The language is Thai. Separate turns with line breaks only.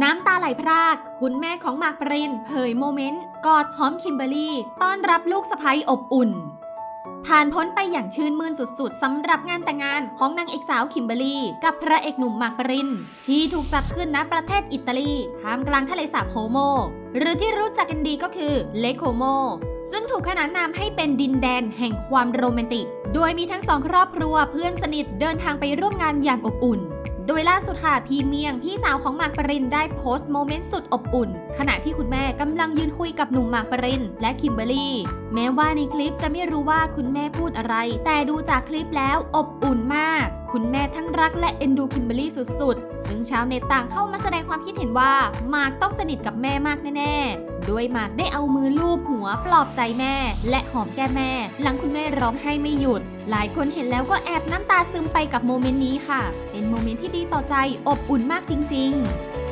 น้ำตาไหลพราก คุณแม่ของมากปรินเผยโมเมนต์ กอดหอมคิมเบอรี่ ต้อนรับลูกสะใภ้อบอุ่น ผ่านพ้นไปอย่างชื่นมื่นสุดๆสำหรับงานแต่งงานของนางเอกสาวคิมเบอรี่ กับพระเอกหนุ่มมากปริน ที่ถูกจัดขึ้นณประเทศอิตาลีท่ามกลางทะเลสาบโคโม หรือที่รู้จักกันดีก็คือเลโคโม ซึ่งถูกขนานนามให้เป็นดินแดนแห่งความโรแมนติก โดยมีทั้งสองครอบครัวเพื่อนสนิทเดินทางไปร่วมงานอย่างอบอุ่น โดยล่าสุดค่ะพี่เมียง พี่สาวของหมากปรินได้โพสต์โมเมนต์สุดอบอุ่น ขณะที่คุณแม่กำลังยืนคุยกับหนุ่มหมากปรินและคิมเบอรรี่ แม้ว่าในคลิปจะไม่รู้ว่าคุณแม่พูดอะไร แต่ดูจากคลิปแล้วอบอุ่นมาก คุณแม่ทั้งรักและเอ็นดูคิมเบอรี่สุดๆ ซึ่งชาวเน็ตต่างเข้ามาแสดงความคิดเห็นว่าหมากต้องสนิทกับแม่มากแน่ๆด้วยหมากได้เอามือลูบหัวปลอบใจแม่ และหอมแก้มแม่ หลังคุณแม่ร้องไห้ไม่หยุด หลายคนเห็นแล้วก็แอบน้ำตาซึมไปกับโมเมนต์นี้ค่ะ เป็นโมเมนต์ที่ดีต่อใจอบอุ่นมากจริง ๆ